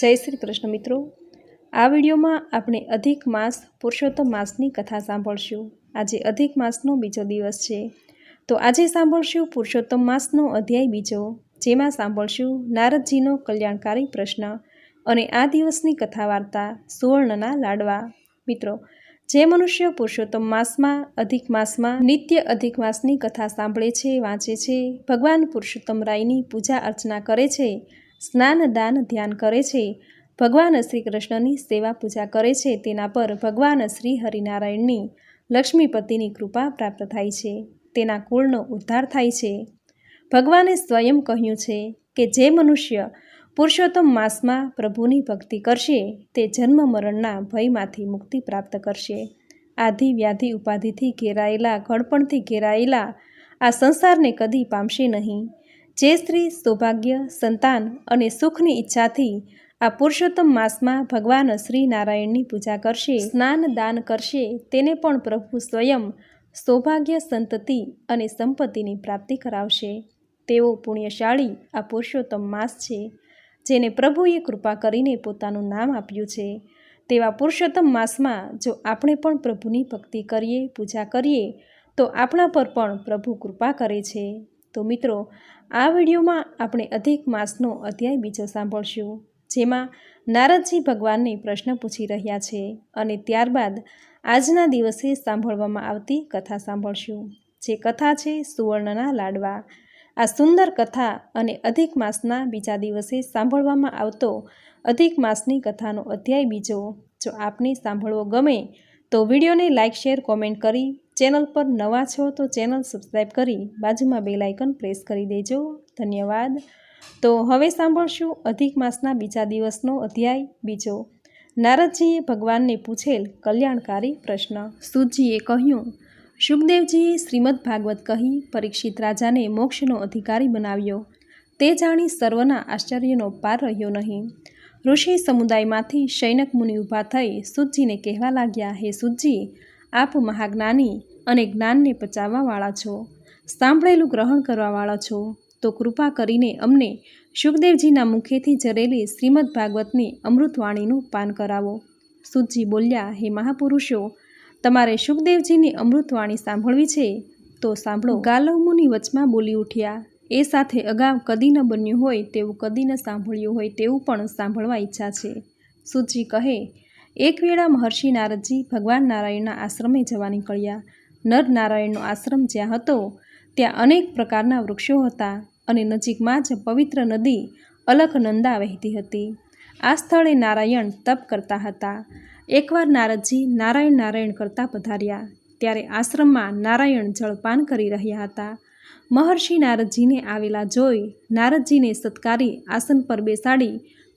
જય શ્રી કૃષ્ણ મિત્રો. આ વિડીયોમાં આપણે અધિક માસ પુરુષોત્તમ માસની કથા સાંભળશું. આજે અધિક માસનો બીજો દિવસ છે. તો આજે સાંભળશું પુરુષોત્તમ માસનો અધ્યાય બીજો, જેમાં સાંભળશું નારદજીનો કલ્યાણકારી પ્રશ્ન અને આ દિવસની કથા વાર્તા સુવર્ણના લાડવા. મિત્રો, જે મનુષ્ય પુરુષોત્તમ માસમાં, અધિક માસમાં, નિત્ય અધિક માસની કથા સાંભળે છે, વાંચે છે, ભગવાન પુરુષોત્તમ રાયની પૂજા અર્ચના કરે છે સ્નાન દાન ધ્યાન કરે છે. ભગવાન શ્રી કૃષ્ણની સેવા પૂજા કરે છે. તેના પર ભગવાન શ્રી હરિનારાયણની લક્ષ્મીપતિની કૃપા પ્રાપ્ત થાય છે. તેના કુળનો ઉદ્ધાર થાય છે. ભગવાને સ્વયં કહ્યું છે કે જે મનુષ્ય પુરુષોત્તમ માસમાં પ્રભુની ભક્તિ કરશે, તે જન્મ મરણના ભયમાંથી મુક્તિ પ્રાપ્ત કરશે. આધિ વ્યાધિ ઉપાધિથી ઘેરાયેલા ઘડપણથી ઘેરાયેલા આ સંસારને કદી પામશે નહીં. જે સ્ત્રી સૌભાગ્ય, સંતાન અને સુખની ઈચ્છાથી આ પુરુષોત્તમ માસમાં ભગવાન શ્રી નારાયણની પૂજા કરશે, સ્નાન દાન કરશે, તેને પણ પ્રભુ સ્વયં સૌભાગ્ય, સંતતિ અને સંપત્તિની પ્રાપ્તિ કરાવશે. તેઓ પુણ્યશાળી આ પુરુષોત્તમ માસ છે, જેને પ્રભુએ કૃપા કરીને પોતાનું નામ આપ્યું છે. તેવા પુરુષોત્તમ માસમાં જો આપણે પણ પ્રભુની ભક્તિ કરીએ, પૂજા કરીએ, તો આપણા પર પણ પ્રભુ કૃપા કરે છે. તો મિત્રો, આ વિડીયોમાં આપણે અધિક માસનો અધ્યાય બીજો સાંભળશું, જેમાં નારદજી ભગવાનને પ્રશ્ન પૂછી રહ્યા છે અને ત્યારબાદ આજના દિવસે સાંભળવામાં આવતી કથા સાંભળશું, જે કથા છે સુવર્ણના લાડવા. આ સુંદર કથા અને અધિક માસના બીજા દિવસે સાંભળવામાં આવતો અધિક માસની કથાનો અધ્યાય બીજો, જો આપને સાંભળવો ગમે, તો વિડીયોને લાઇક શેર, કોમેન્ટ કરી ચેનલ પર નવા છો તો ચેનલ સબસ્ક્રાઈબ કરી બાજુમાં બેલ આઇકન પ્રેસ કરી દેજો. ધન્યવાદ. તો હવે સાંભળશું અધિક માસના બીજા દિવસનો અધ્યાય બીજો. નારદજીએ ભગવાનને પૂછેલ કલ્યાણકારી પ્રશ્ન. સુજીએ કહ્યું, સુખદેવજીએ શ્રીમદ ભાગવત કહી પરીક્ષિત રાજાને મોક્ષનો અધિકારી બનાવ્યો. તે જાણી સર્વના આશ્ચર્યનો પાર રહ્યો નહીં. ઋષિ સમુદાયમાંથી શૈનક મુનિ ઊભા થઈ સુજીને કહેવા લાગ્યા, હે સુજી આપ મહાજ્ઞાની અને જ્ઞાનને પચાવવાવાળા છો, સાંભળેલું ગ્રહણ કરવાવાળા છો, તો કૃપા કરીને અમને સુખદેવજીના મુખેથી જરેલી શ્રીમદ ભાગવતની અમૃતવાણીનું પાન કરાવો. સુજી બોલ્યા, હે મહાપુરુષો, તમારે સુખદેવજીની અમૃતવાણી સાંભળવી છે? તો સાંભળો. ગાલવ મુનિ વચમાં બોલી ઉઠ્યા, એ સાથે અગાઉ કદી ન બન્યું હોય તેવું કદી ન સાંભળ્યું હોય તેવું પણ સાંભળવા ઈચ્છા છે. સુજી કહે એક વેળા મહર્ષિ નારદજી ભગવાન નારાયણના આશ્રમે જવા નીકળ્યા. નર નારાયણનો આશ્રમ જ્યાં હતો, ત્યાં અનેક પ્રકારના વૃક્ષો હતા અને નજીકમાં જ પવિત્ર નદી અલકનંદા વહેતી હતી. આ સ્થળે નારાયણ તપ કરતા હતા. એકવાર નારદજી નારાયણ નારાયણ કરતા પધાર્યા, ત્યારે આશ્રમમાં નારાયણ જળપાન કરી રહ્યા હતા. મહર્ષિ નારદજીને આવેલા જોઈ નારદજીને સત્કારી આસન પર બેસાડી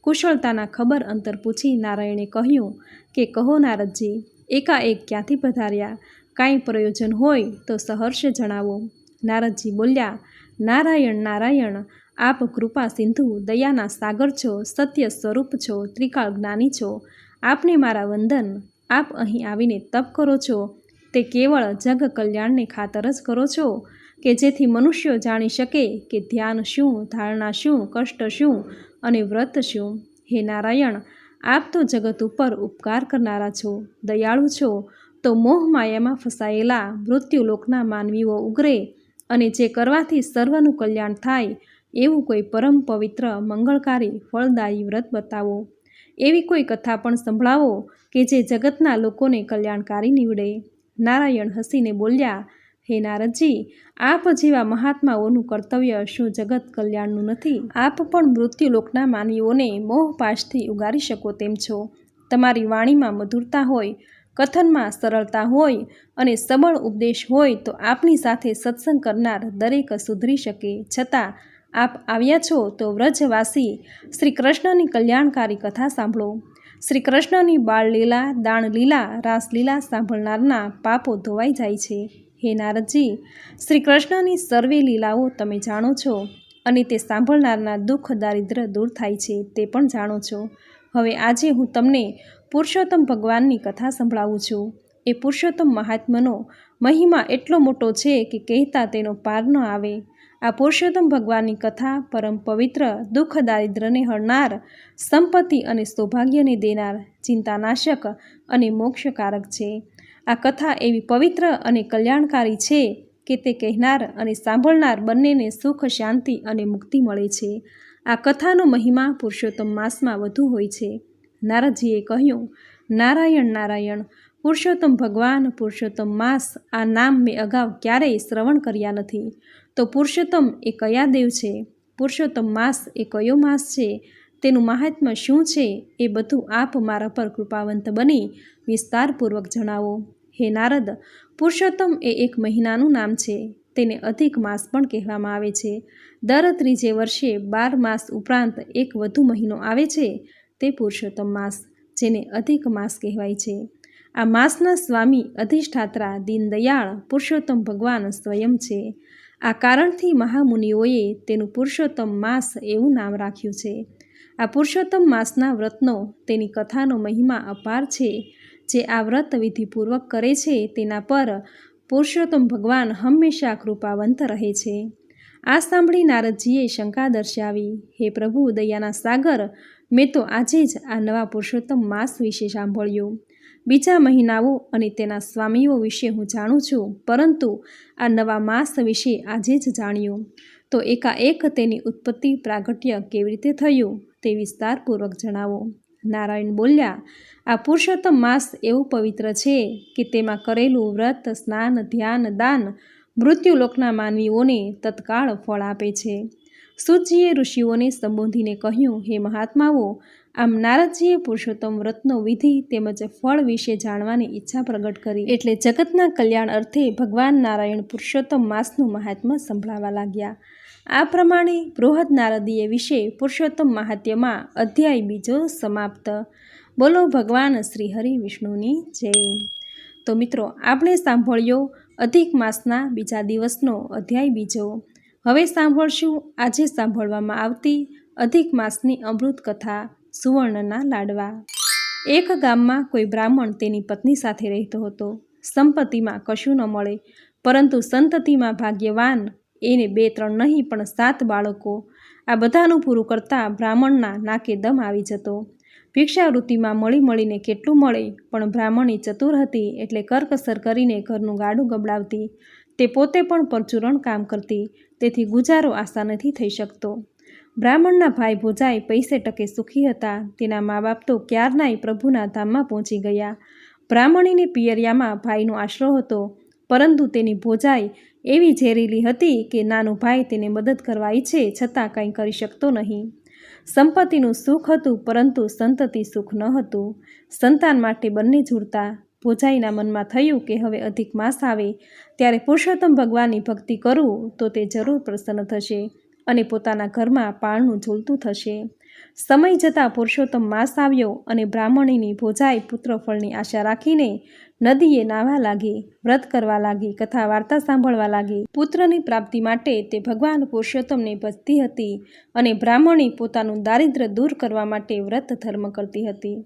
કુશળતાના ખબર અંતર પૂછી નારાયણે કહ્યું કે, કહો નારદજી, એકાએક ક્યાંથી પધાર્યા? કાંઈ પ્રયોજન હોય તો સહર્ષે જણાવો. નારદજી બોલ્યા, નારાયણ નારાયણ, આપ કૃપા સિંધુ, દયાના સાગર છો, સત્ય સ્વરૂપ છો, ત્રિકાળ જ્ઞાની છો. આપને મારા વંદન, આપ અહીં આવીને તપ કરો છો. તે કેવળ જગ કલ્યાણને ખાતર જ કરો છો કે જેથી મનુષ્યો જાણી શકે કે ધ્યાન શું, ધારણા શું, કષ્ટ શું અને વ્રત શું હે નારાયણ, આપ તો જગત ઉપર ઉપકાર કરનારા છો. દયાળુ છો. તો મોહ માયામાં ફસાયેલા મૃત્યુલોકના માનવીઓ ઉગરે અને જે કરવાથી સર્વનું કલ્યાણ થાય, એવું કોઈ પરમ પવિત્ર, મંગળકારી, ફળદાયી વ્રત બતાવો. એવી કોઈ કથા પણ સંભળાવો કે જે જગતના લોકોને કલ્યાણકારી નીવડે. નારાયણ હસીને બોલ્યા હે નારદજી, આપ જેવા મહાત્માઓનું કર્તવ્ય શું જગત કલ્યાણનું નથી? આપ પણ મૃત્યુલોકના માનવીઓને મોહપાશથી ઉગારી શકો તેમ છો. તમારી વાણીમાં મધુરતા હોય, કથનમાં સરળતા હોય અને સબળ ઉપદેશ હોય તો આપની સાથે સત્સંગ કરનાર દરેક સુધરી શકે. છતાં આપ આવ્યા છો તો વ્રજવાસી શ્રી કૃષ્ણની કલ્યાણકારી કથા સાંભળો. શ્રી કૃષ્ણની બાળલીલા, દાણલીલા, રાસલીલા સાંભળનારના પાપો ધોવાઈ જાય છે. હે નારદજી શ્રી કૃષ્ણની સર્વે લીલાઓ તમે જાણો છો અને તે સાંભળનારના દુઃખ દારિદ્ર દૂર થાય છે તે પણ જાણો છો. હવે આજે હું તમને પુરુષોત્તમ ભગવાનની કથા સંભળાવું છું. એ પુરુષોત્તમ મહાત્માનો મહિમા એટલો મોટો છે કે કહેતા તેનો પાર ન આવે. આ પુરુષોત્તમ ભગવાનની કથા પરમ પવિત્ર, દુઃખ દારિદ્રને હરનાર, સંપત્તિ અને સૌભાગ્યને દેનાર ચિંતાનાશક અને મોક્ષકારક છે. આ કથા એવી પવિત્ર અને કલ્યાણકારી છે કે તે કહેનાર અને સાંભળનાર બંનેને સુખ, શાંતિ અને મુક્તિ મળે છે. આ કથાનો મહિમા પુરુષોત્તમ માસમાં વધુ હોય છે. નારદજીએ કહ્યું, નારાયણ નારાયણ, પુરુષોત્તમ ભગવાન, પુરુષોત્તમ માસ, આ નામ મેં અગાઉ ક્યારેય શ્રવણ કર્યા નથી. તો પુરુષોત્તમ એ કયા દેવ છે? પુરુષોત્તમ માસ એ કયો માસ છે? તેનું મહાત્મ્ય શું છે? એ બધું આપ મારા પર કૃપાવંત બની વિસ્તારપૂર્વક જણાવો. હે નારદ, પુરુષોત્તમ એ એક મહિનાનું નામ છે. તેને અધિક માસ પણ કહેવામાં આવે છે. દર ત્રીજે વર્ષે બાર માસ ઉપરાંત એક વધુ મહિનો આવે છે તે પુરુષોત્તમ માસ, જેને અધિક માસ કહેવાય છે. આ માસના સ્વામી અધિષ્ઠાત્રા દીનદયાળ પુરુષોત્તમ ભગવાન સ્વયં છે. આ કારણથી મહામુનિઓએ તેનું પુરુષોત્તમ માસ એવું નામ રાખ્યું છે. આ પુરુષોત્તમ માસના વ્રતનો તેની કથાનો મહિમા અપાર છે. જે આ વ્રત વિધિપૂર્વક કરે છે, તેના પર પુરુષોત્તમ ભગવાન હંમેશા કૃપાવંત રહે છે. આ સાંભળી નારદજીએ શંકા દર્શાવી, હે પ્રભુ, દયાના સાગર, મેં તો આજે જ આ નવા પુરુષોત્તમ માસ વિશે સાંભળ્યું. બીજા મહિનાઓ અને તેના સ્વામીઓ વિશે હું જાણું છું, પરંતુ આ નવા માસ વિશે આજે જ જાણ્યું. તો એકાએક તેની ઉત્પત્તિ પ્રાગટ્ય કેવી રીતે થયું, તે વિસ્તારપૂર્વક જણાવો. નારાયણ બોલ્યા, આ પુરુષોત્તમ માસ એવું પવિત્ર છે કે તેમાં કરેલું વ્રત, સ્નાન, ધ્યાન, દાન, મૃત્યુલોકના માનવીઓને તત્કાળ ફળ આપે છે. સુજીએ ઋષિઓને સંબોધીને કહ્યું, હે મહાત્માઓ, આમ નારદજીએ પુરુષોત્તમ વ્રતનો વિધિ તેમજ ફળ વિશે જાણવાની ઈચ્છા પ્રગટ કરી. એટલે જગતના કલ્યાણ અર્થે ભગવાન નારાયણ પુરુષોત્તમ માસનું મહાત્મ્ય સંભળાવા લાગ્યા. આ પ્રમાણે બૃહદ નારદીય વિશે પુરુષોત્તમ મહાત્યમાં અધ્યાય બીજો સમાપ્ત. બોલો ભગવાન શ્રી હરિ વિષ્ણુની જય. તો મિત્રો, આપણે સાંભળ્યો અધિક માસના બીજા દિવસનો અધ્યાય બીજો. હવે સાંભળશું આજે સાંભળવામાં આવતી અધિક માસની અમૃત કથા સુવર્ણના લાડવા. એક ગામમાં કોઈ બ્રાહ્મણ તેની પત્ની સાથે રહેતો હતો. સંપત્તિમાં કશું ન મળે, પરંતુ સંતતિમાં ભાગ્યવાન એને બે ત્રણ નહીં, પણ સાત બાળકો આ બધાનું પૂરું કરતાં બ્રાહ્મણના નાકે દમ આવી જતો. ભિક્ષાવૃત્તિમાં મળી મળીને કેટલું મળે, પણ બ્રાહ્મણી ચતુર હતી એટલે કરકસર કરીને ઘરનું ગાડું ગબડાવતી. તે પોતે પણ પરચુરણ કામ કરતી, તેથી ગુજારો આશા નથી થઈ શકતો. બ્રાહ્મણના ભાઈ ભોજાઈ પૈસે ટકે સુખી હતા, તેના મા બાપ તો ક્યારનાય પ્રભુના ધામમાં પહોંચી ગયા. બ્રાહ્મણીની પિયરિયામાં ભાઈનો આશરો હતો, પરંતુ તેની ભોજાઈ એવી ઝેરીલી હતી કે નાનું ભાઈ તેને મદદ કરવા ઈચ્છે છતાં કંઈ કરી શકતો નહીં. સંપત્તિનું સુખ હતું, પરંતુ સંતતિ સુખ ન હતું. સંતાન માટે બંને જુડતા ભોજાઈના મનમાં થયું કે હવે અધિક માસ આવે, ત્યારે પુરુષોત્તમ ભગવાનની ભક્તિ કરું તો તે જરૂર પ્રસન્ન થશે અને પોતાના ઘરમાં પાળનું ઝૂલતું થશે. સમય જતાં પુરુષોત્તમ માસ આવ્યો અને બ્રાહ્મણીની ભોજાઈ પુત્રફળની આશા રાખીને નદીએ નાહવા લાગી, વ્રત કરવા લાગી, કથા વાર્તા સાંભળવા લાગી. પુત્રની પ્રાપ્તિ માટે તે ભગવાન પુરુષોત્તમને ભજતી હતી અને બ્રાહ્મણી પોતાનું દારિદ્ર્ય દૂર કરવા માટે વ્રત ધર્મ કરતી હતી.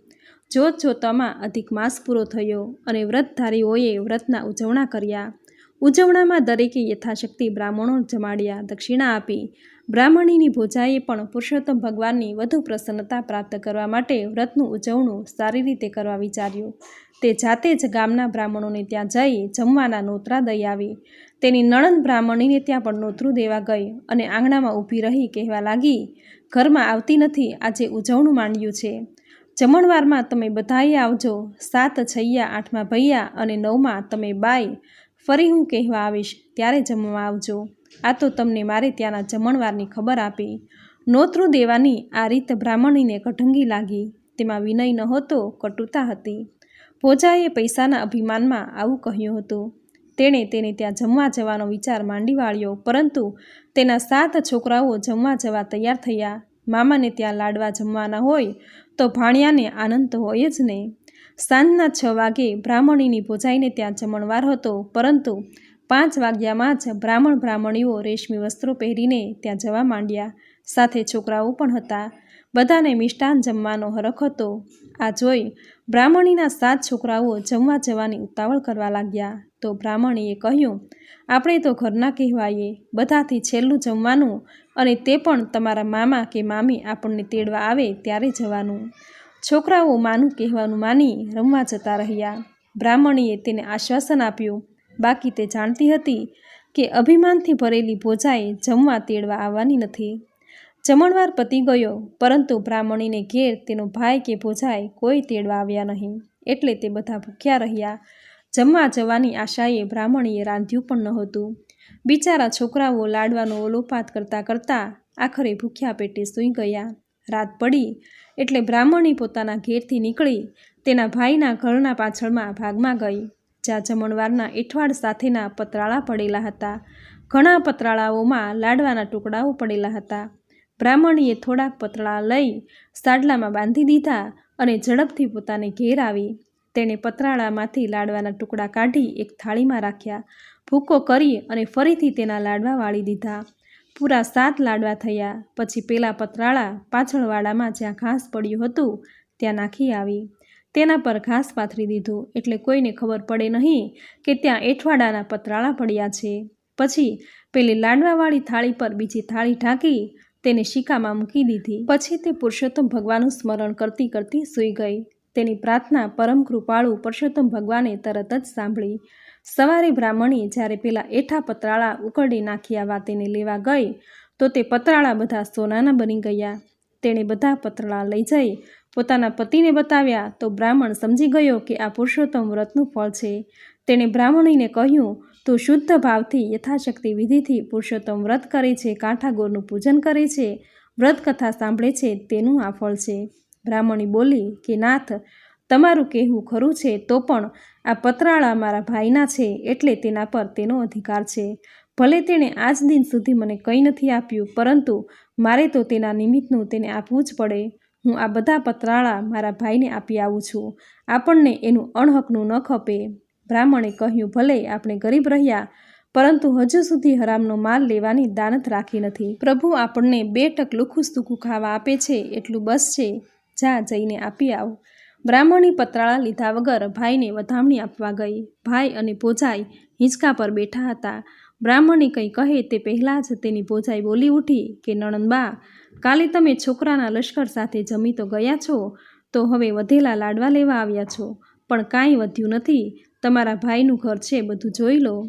જોત જોતામાં અધિક માસ પૂરો થયો અને વ્રતધારીઓએ વ્રતના ઉજવણા કર્યા. ઉજવણામાં દરેકે યથાશક્તિ બ્રાહ્મણો જમાડ્યા, દક્ષિણા આપી. બ્રાહ્મણીની ભોજાએ પણ પુરુષોત્તમ ભગવાનની વધુ પ્રસન્નતા પ્રાપ્ત કરવા માટે વ્રતનું ઉજવણું સારી રીતે કરવા વિચાર્યું. તે જાતે જ ગામના બ્રાહ્મણોને ત્યાં જઈ જમવાના નોતરા દઈ આવી. તેની નણંદ બ્રાહ્મણીને ત્યાં પણ નોતરું દેવા ગઈ અને આંગણામાં ઊભી રહી કહેવા લાગી, ઘરમાં આવતી નથી, આજે ઉજવણું માંડ્યું છે. જમણવારમાં તમે બધાએ આવજો. સાત છૈયા, આઠમાં ભૈયા અને નવમાં તમે બાઈ. ફરી હું કહેવા આવીશ, ત્યારે જમવા આવજો. આ તો તમને મારે ત્યાંના જમણવારની ખબર આપી. નોતરું દેવાની આ રીત બ્રાહ્મણીને કઢંગી લાગી. તેમાં વિનય નહોતો, કટુતા હતી. ભોજાએ પૈસાના અભિમાનમાં આવું કહ્યું હતું. તેણે તેને ત્યાં જમવા જવાનો વિચાર માંડી વાળ્યો, પરંતુ તેના સાત છોકરાઓ જમવા જવા તૈયાર થયા. મામાને ત્યાં લાડવા જમવાના હોય તો ભાણિયાને આનંદ તો હોય જ નહીં. સાંજના છ વાગે બ્રાહ્મણીની ભોજાઈને ત્યાં જમણવાર હતો, પરંતુ પાંચ વાગ્યામાં જ બ્રાહ્મણ બ્રાહ્મણીઓ રેશમી વસ્ત્રો પહેરીને ત્યાં જવા માંડ્યા. સાથે છોકરાઓ પણ હતા. બધાને મિષ્ટાન જમવાનો હરખ હતો. આ જોઈ બ્રાહ્મણીના સાત છોકરાઓ જમવા જવાની ઉતાવળ કરવા લાગ્યા. તો બ્રાહ્મણીએ કહ્યું, આપણે તો ઘરના કહેવાઈએ, બધાથી છેલ્લું જમવાનું અને તે પણ તમારા મામા કે મામી આપણને તેડવા આવે ત્યારે જવાનું. છોકરાઓ માનું કહેવાનું માની રમવા જતા રહ્યા. બ્રાહ્મણીએ તેને આશ્વાસન આપ્યું. બાકી તે જાણતી હતી કે અભિમાનથી ભરેલી ભોજાએ જમવા તેડવા આવવાની નથી. જમણવાર પતી ગયો, પરંતુ બ્રાહ્મણીને ઘેર તેનો ભાઈ કે ભોજાઈ કોઈ તેડવા આવ્યા નહીં. એટલે તે બધા ભૂખ્યા રહ્યા. જમવા જવાની આશાએ બ્રાહ્મણીએ રાંધ્યું પણ નહોતું. બિચારા છોકરાઓ લાડવાનો ઓલોપાત કરતાં કરતાં આખરે ભૂખ્યા પેટે સૂઈ ગયા. રાત પડી, એટલે બ્રાહ્મણી પોતાના ઘેરથી નીકળી તેના ભાઈના ઘરના પાછળમાં ભાગમાં ગઈ, જ્યાં જમણવારના એઠવાડ સાથેના પતરાળા પડેલા હતા. ઘણા પતરાળાઓમાં લાડવાના ટુકડાઓ પડેલા હતા. બ્રાહ્મણીએ થોડાક પતળા લઈ સાડલામાં બાંધી દીધા અને ઝડપથી પોતાને ઘેર આવી. તેણે પતરાળામાંથી લાડવાના ટુકડા કાઢી એક થાળીમાં રાખ્યા. ભૂકો કરી અને ફરીથી તેના લાડવા વાળી દીધા. પૂરા સાત લાડવા થયા. પછી પેલા પતરાળા પાછળવાડામાં જ્યાં ઘાસ પડ્યું હતું, ત્યાં નાખી આવી. તેના પર ઘાસ પાથરી દીધું. એટલે કોઈને ખબર પડે નહીં કે ત્યાં એઠવાડાના પતરાળા પડ્યા છે. પછી પેલી લાડવાવાળી થાળી પર બીજી થાળી ઢાંકી તેને શિકામાં મૂકી દીધી. પછી તે પુરુષોત્તમ ભગવાનનું સ્મરણ કરતી કરતી સૂઈ ગઈ. તેની પ્રાર્થના પરમ કૃપાળુ પુરુષોત્તમ ભગવાને તરત જ સાંભળી. સવારે બ્રાહ્મણી જ્યારે પેલા એઠા પતરાળા ઉકળી નાખ્યા વા તેને લેવા ગઈ, તો તે પતરાળા બધા સોનાના બની ગયા. તેણે બધા પતરાળા લઈ જઈ, પોતાના પતિને બતાવ્યા, તો બ્રાહ્મણ સમજી ગયો કે આ પુરુષોત્તમ વ્રતનું ફળ છે. તેણે બ્રાહ્મણીને કહ્યું તું શુદ્ધ ભાવથી, યથાશક્તિ વિધિથી પુરુષોત્તમ વ્રત કરે છે, કાંઠાગોરનું પૂજન કરે છે, વ્રત કથા સાંભળે છે, તેનું આ ફળ છે. બ્રાહ્મણી બોલી કે, નાથ, તમારું કહેવું ખરું છે, તો પણ આ પતરાળા મારા ભાઈના છે, એટલે તેના પર તેનો અધિકાર છે. ભલે તેણે આજ દિન સુધી મને કંઈ નથી આપ્યું, પરંતુ મારે તો તેના નિમિત્તનું તેને આપવું જ પડે. હું આ બધા પતરાળા મારા ભાઈને આપી આવું છું. આપણને એનું અણહકનું ન ખપે. બ્રાહ્મણે કહ્યું, ભલે, આપણે ગરીબ રહ્યા, પરંતુ હજુ સુધી હરામનો માલ લેવાની દાનત રાખી નથી. પ્રભુ આપણને બે લુખું સુખું ખાવા આપે છે, એટલું બસ છે. જા, જઈને આપી આવો. બ્રાહ્મણી પતરાળા લીધા વગર ભાઈને વધામણી આપવા ગઈ. ભાઈ અને ભોજાઈ હિંચકા પર બેઠા હતા. બ્રાહ્મણી કંઈ કહે તે પહેલાં જ તેની ભોજાઈ બોલી ઉઠી કે નણંદબા કાલે તમે છોકરાના લશ્કર સાથે જમી તો ગયા છો, તો હવે વધેલા લાડવા લેવા આવ્યા છો, પણ કાંઈ વધ્યું નથી. તમારા ભાઈનું ઘર છે, બધું જોઈ લો.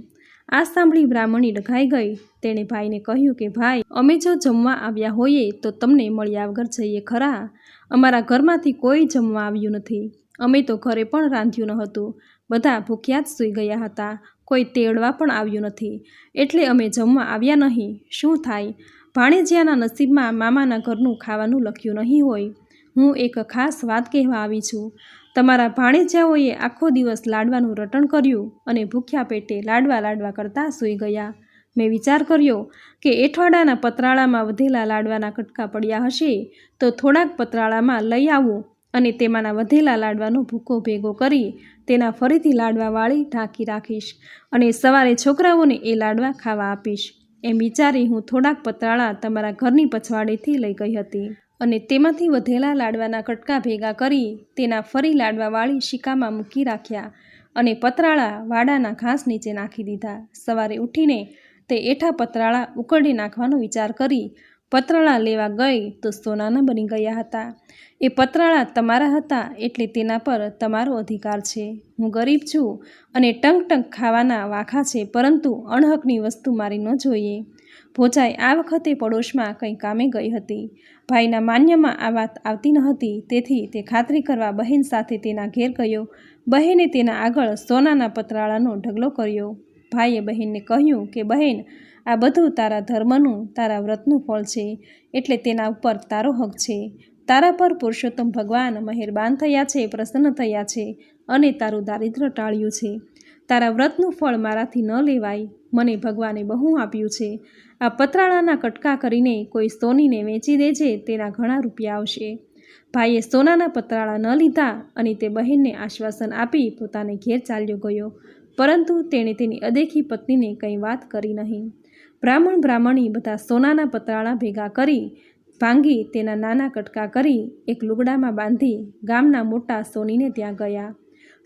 આ સાંભળી બ્રાહ્મણી ડઘાઈ ગઈ. તેણે ભાઈને કહ્યું કે, ભાઈ, અમે જો જમવા આવ્યા હોઈએ, તો તમને મળ્યા વગર જઈએ ખરા. અમારા ઘરમાંથી કોઈ જમવા આવ્યું નથી. અમે તો ઘરે પણ રાંધ્યું ન હતું બધા ભૂખ્યા જ સૂઈ ગયા હતા. કોઈ તેડવા પણ આવ્યું નથી. એટલે અમે જમવા આવ્યા નહીં. શું થાય? ભાણેજિયાના નસીબમાં મામાના ઘરનું ખાવાનું લખ્યું નહીં હોય. હું એક ખાસ વાત કહેવા આવી છું. તમારા ભાણેજાઓએ આખો દિવસ લાડવાનું રટણ કર્યું અને ભૂખ્યા પેટે લાડવા લાડવા કરતાં સૂઈ ગયા. મેં વિચાર કર્યો કે એઠવાડાના પતરાળામાં વધેલા લાડવાના કટકા પડ્યા હશે તો થોડાક પતરાળામાં લઈ આવું અને તેમાંના વધેલા લાડવાનો ભૂકો ભેગો કરી તેના ફરીથી લાડવા વાળી ઢાંકી રાખીશ અને સવારે છોકરાઓને એ લાડવા ખાવા આપીશ. એમ વિચારી હું થોડાક પતરાળા તમારા ઘરની પછવાડેથી લઈ ગઈ હતી. અને તેમાંથી વધેલા લાડવાના કટકા ભેગા કરી તેના ફરી લાડવાવાળી શિકામાં મૂકી રાખ્યા અને પતરાળા વાડાના ઘાસ નીચે નાખી દીધા. સવારે ઉઠીને તે એઠા પતરાળા ઉકળી નાખવાનો વિચાર કરી પતરાળા લેવા ગઈ તો સોનાના બની ગયા હતા. એ પતરાળા તમારા હતા એટલે તેના પર તમારો અધિકાર છે. હું ગરીબ છું અને ટંક ટંક ખાવાના વાખા છે, પરંતુ અણહકની વસ્તુ મારી ન જોઈએ. ભોજાઈ આ વખતે પડોશમાં કંઈ કામે ગઈ હતી. ભાઈના માન્યમાં આ વાત આવતી ન હતી, તેથી તે ખાતરી કરવા બહેન સાથે તેના ઘેર ગયો. બહેને તેના આગળ સોનાના પતરાળાનો ઢગલો કર્યો. ભાઈએ બહેનને કહ્યું કે, બહેન, આ બધું તારા ધર્મનું, તારા વ્રતનું ફળ છે, એટલે તેના ઉપર તારો હક છે. તારા પર પુરુષોત્તમ ભગવાન મહેરબાન થયા છે, પ્રસન્ન થયા છે. અને તારું દારિદ્ર ટાળ્યું છે. તારા વ્રતનું ફળ મારાથી ન લેવાય. મને ભગવાને બહુ આપ્યું છે. આ પતરાળાના કટકા કરીને કોઈ સોનીને વેચી દેજે, તેના ઘણા રૂપિયા આવશે. ભાઈએ સોનાના પતરાળા ન લીધા અને તે બહેનને આશ્વાસન આપી પોતાને ઘેર ચાલ્યો ગયો. પરંતુ તેણે તેની અદેખી પત્નીને કંઈ વાત કરી નહીં. બ્રાહ્મણ બ્રાહ્મણી બધા સોનાના પતરાળા ભેગા કરી, ભાંગી તેના નાના કટકા કરી, એક લુગડામાં બાંધી ગામના મોટા સોનીને ત્યાં ગયા.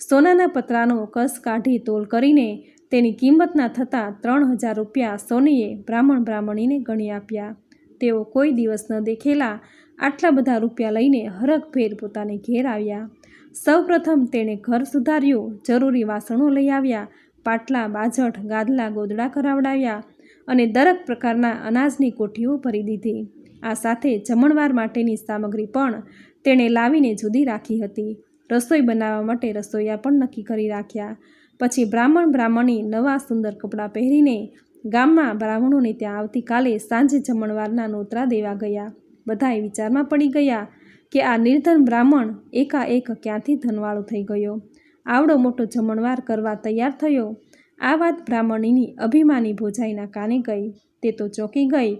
સોનાના પતરાનો કસ કાઢી તોલ કરીને તેની કિંમતના થતાં ત્રણ હજાર રૂપિયા સોનીએ બ્રાહ્મણ બ્રાહ્મણીને ગણી આપ્યા. તેઓ કોઈ દિવસ ન દેખેલા આટલા બધા રૂપિયા લઈને હરખભેર પોતાને ઘેર આવ્યા. સૌપ્રથમ તેણે ઘર સુધાર્યું, જરૂરી વાસણો લઈ આવ્યા, પાટલા, બાજટ, ગાદલા, ગોદડા કરાવડાવ્યા અને દરેક પ્રકારના અનાજની કોઠીઓ ભરી દીધી. આ સાથે જમણવાર માટેની સામગ્રી પણ તેણે લાવીને જુદી રાખી હતી. રસોઈ બનાવવા માટે રસોઈયા પણ નક્કી કરી રાખ્યા. પછી બ્રાહ્મણ બ્રાહ્મણી નવા સુંદર કપડાં પહેરીને ગામમાં બ્રાહ્મણોને ત્યાં આવતીકાલે સાંજે જમણવારના નોતરા દેવા ગયા. બધાએ વિચારમાં પડી ગયા કે આ નિર્ધન બ્રાહ્મણ એકાએક ક્યાંથી ધનવાળો થઈ ગયો? આવડો મોટો જમણવાર કરવા તૈયાર થયો? આ વાત બ્રાહ્મણીની અભિમાની ભોજાઈના કાને ગઈ. તે તો ચોંકી ગઈ.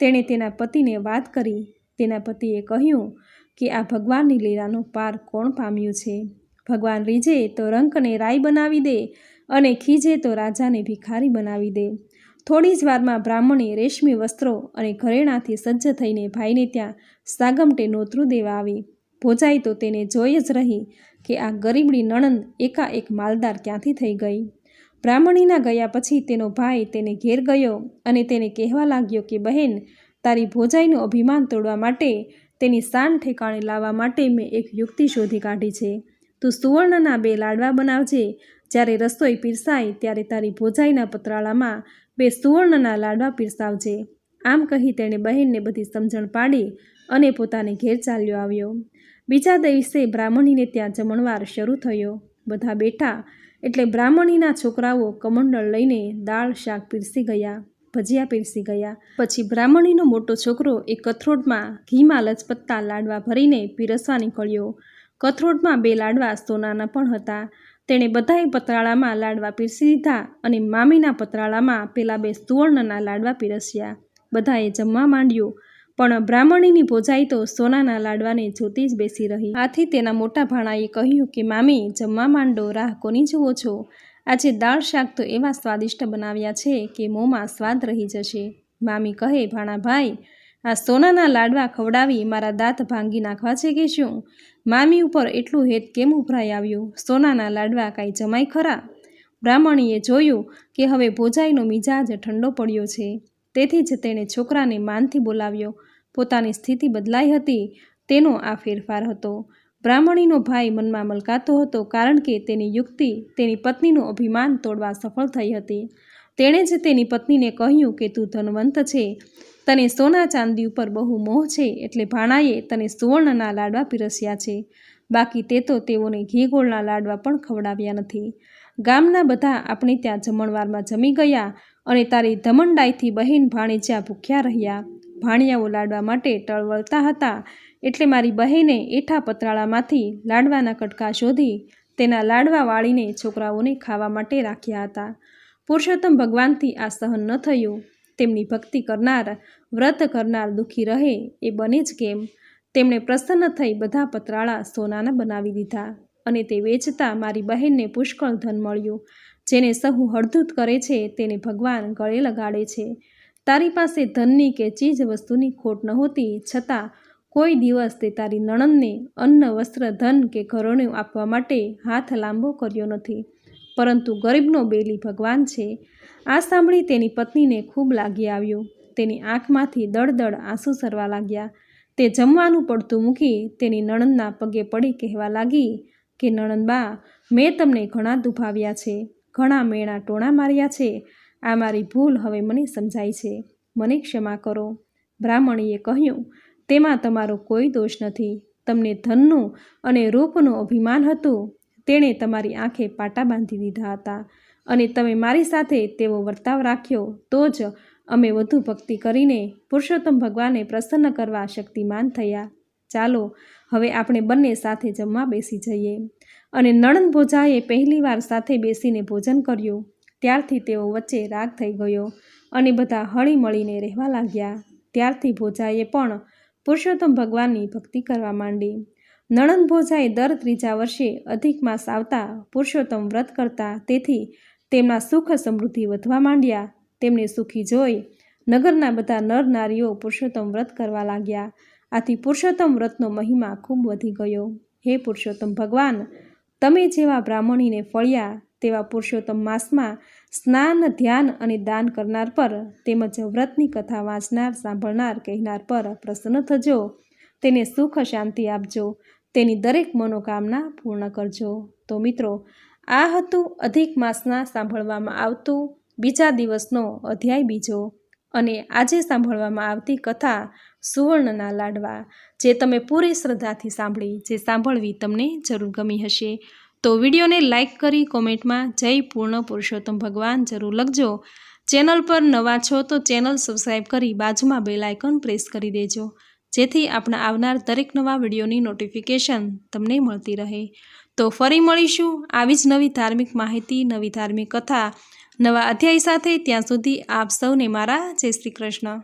તેણે તેના પતિને વાત કરી. તેના પતિએ કહ્યું કે આ ભગવાનની લીલાનો પાર કોણ પામ્યું છે? ભગવાન રીજે તો રંકને રાય બનાવી દે અને ખીજે તો રાજાને ભિખારી બનાવી દે. થોડી જ વારમાં બ્રાહ્મણી રેશમી વસ્ત્રો અને ઘરેણાથી સજ્જ થઈને ભાઈને ત્યાં સાગમટે નોતરું દેવા આવી. ભોજાઈ તો તેને જોઈ જ રહી કે આ ગરીબડી નણંદ એકાએક માલદાર ક્યાંથી થઈ ગઈ? બ્રાહ્મણીના ગયા પછી તેનો ભાઈ તેને ઘેર ગયો અને તેને કહેવા લાગ્યો કે, બહેન, તારી ભોજાઈનું અભિમાન તોડવા માટે તેની શાન ઠેકાણે લાવવા માટે મેં એક યુક્તિ શોધી કાઢી છે. તું સુવર્ણના બે લાડવા બનાવજે. જ્યારે રસોઈ પીરસાય ત્યારે તારી ભોજાઈના પતરાળામાં બે સુવર્ણના લાડવા પીરસાવજે. આમ કહી તેણે બહેનને બધી સમજણ પાડી અને પોતાને ઘેર ચાલ્યો આવ્યો. બીજા દિવસે બ્રાહ્મણીને ત્યાં જમણવાર શરૂ થયો. બધા બેઠા. એટલે બ્રાહ્મણીના છોકરાઓ કમંડળ લઈને દાળ શાક પીરસી ગયા. ભજીયા પીરસી ગયા. પછી બ્રાહ્મણીનો મોટો છોકરો એ કથરોટમાં ઘીમાં લચપત્તા લાડવા ભરીને પીરસવા નીકળ્યો કથરોટમાં બે લાડવા સોનાના પણ હતા. તેણે બધાએ પતરાળામાં લાડવા પીરસી દીધા અને મામીના પતરાળામાં પેલા બે સુવર્ણના લાડવા પીરસ્યા. બધાએ જમવા માંડ્યું. પણ બ્રાહ્મણીની ભોજાઈ તો સોનાના લાડવાને જોતી જ બેસી રહી. આથી તેના મોટા ભાણાએ કહ્યું કે, મામી, જમવા માંડો. રાહ કોની જુઓ છો? આજે દાળ શાક તો એવા સ્વાદિષ્ટ બનાવ્યા છે કે મોંમાં સ્વાદ રહી જશે. મામી કહે, ભાણાભાઈ, આ સોનાના લાડવા ખવડાવી મારા દાંત ભાંગી નાખવા છે કે શું? મામી ઉપર એટલું હેત કેમ ઉભરાઈ આવ્યું? સોનાના લાડવા કાંઈ જમાય ખરા? બ્રાહ્મણીએ જોયું કે હવે ભોજાઈનો મિજાજ ઠંડો પડ્યો છે. તેથી જ તેણે છોકરાને માનથી બોલાવ્યો. પોતાની સ્થિતિ બદલાઈ હતી. તેનો આ ફેરફાર હતો. બ્રાહ્મણીનો ભાઈ મનમાં મલકાતો હતો કારણ કે તેની યુક્તિ તેની પત્નીનું અભિમાન તોડવા સફળ થઈ હતી. તેણે જ તેની પત્નીને કહ્યું કે તું ધનવંત છે. તને સોના ચાંદી ઉપર બહુ મોહ છે એટલે ભાણાએ તને સુવર્ણના લાડવા પીરસ્યા છે. બાકી તે તો તેઓને ઘી ગોળના લાડવા પણ ખવડાવ્યા નથી. ગામના બધા આપણે ત્યાં જમણવારમાં જમી ગયા અને તારી ધમંડાઈથી બહેન ભાણેજ્યા ભૂખ્યા રહ્યા. ભાણિયાઓ લાડવા માટે ટળવળતા હતા એટલે મારી બહેને એઠા પતરાળામાંથી લાડવાના કટકા શોધી તેના લાડવા વાળીને છોકરાઓને ખાવા માટે રાખ્યા હતા. પુરુષોત્તમ ભગવાનથી આ સહન ન થયું. તેમની ભક્તિ કરનાર, વ્રત કરનાર દુઃખી રહે એ બને જ કેમ? તેમણે પ્રસન્ન થઈ બધા પતરાળા સોનાના બનાવી દીધા અને તે વેચતા મારી બહેનને પુષ્કળ ધન મળ્યું, જેને સહુ હળધૂત કરે છે તેને ભગવાન ગળે લગાડે છે. તારી પાસે ધનની કે ચીજ વસ્તુની ખોટ નહોતી, છતાં કોઈ દિવસ તે તારી નણંદને અન્ન, વસ્ત્ર, ધન કે ઘરોણું આપવા માટે હાથ લાંબો કર્યો નથી. પરંતુ ગરીબનો બેલી ભગવાન છે. આ સાંભળી તેની પત્નીને ખૂબ લાગી આવ્યું. તેની આંખમાંથી દળદળ આંસુ સરવા લાગ્યા. તે જમવાનું પડતું મૂકી તેની નણંદના પગે પડી કહેવા લાગી કે નણંદબા મેં તમને ઘણા દુભાવ્યા છે. ઘણા મેણા ટોણા માર્યા છે. આ મારી ભૂલ હવે મને સમજાય છે. મને ક્ષમા કરો. બ્રાહ્મણીએ કહ્યું તેમાં તમારો કોઈ દોષ નથી. તમને ધનનું અને રૂપનું અભિમાન હતું. તેણે તમારી આંખે પાટા બાંધી દીધા હતા અને તમે મારી સાથે તેવો વર્તાવ રાખ્યો તો જ અમે વધુ ભક્તિ કરીને પુરુષોત્તમ ભગવાનને પ્રસન્ન કરવા શક્તિમાન થયા. ચાલો, હવે આપણે બંને સાથે જમવા બેસી જઈએ. અને નણંદ ભોજાએ પહેલીવાર સાથે બેસીને ભોજન કર્યું. ત્યારથી તેઓ વચ્ચે રાગ થઈ ગયો અને બધા હળીમળીને રહેવા લાગ્યા. ત્યારથી ભોજાએ પણ પુરુષોત્તમ ભગવાનની ભક્તિ કરવા માંડી. નણંદ ભોજાએ દર ત્રીજા વર્ષે અધિક માસ આવતા પુરુષોત્તમ વ્રત કરતા તેથી તેમના સુખ સમૃદ્ધિ વધવા માંડ્યા. તેમને સુખી જોઈ નગરના બધા નર નારીઓ પુરુષોત્તમ વ્રત કરવા લાગ્યા. આથી પુરુષોત્તમ વ્રતનો મહિમા ખૂબ વધી ગયો. હે પુરુષોત્તમ ભગવાન, તમે જેવા બ્રાહ્મણીને ફળ્યા તેવા પુરુષોત્તમ માસમાં સ્નાન, ધ્યાન અને દાન કરનાર પર તેમજ વ્રતની કથા વાંચનાર, સાંભળનાર, કહેનાર પર પ્રસન્ન થજો. તેને સુખ શાંતિ આપજો. તેની દરેક મનોકામના પૂર્ણ કરજો. તો મિત્રો, આ હતું અધિક માસના સાંભળવામાં આવતું બીજા દિવસનો અધ્યાય બીજો. અને આજે સાંભળવામાં આવતી કથા સુવર્ણના લાડવા, જે તમે પૂરી શ્રદ્ધાથી સાંભળી, જે સાંભળવી તમને જરૂર ગમી હશે. તો વિડીયોને લાઇક કરી કોમેન્ટમાં જય પૂર્ણ પુરુષોત્તમ ભગવાન જરૂર લખજો. ચેનલ પર નવા છો તો ચેનલ સબસ્ક્રાઈબ કરી બાજુમાં બેલ આઇકન પ્રેસ કરી દેજો. જેથી આપણા આવનાર દરેક નવા વિડીયોની નોટિફિકેશન તમને મળતી રહે. તો ફરી મળીશું આવી જ નવી ધાર્મિક માહિતી, નવી ધાર્મિક કથા, નવા અધ્યાય સાથે ત્યાં સુધી આપ સૌને મારા જય શ્રી કૃષ્ણ.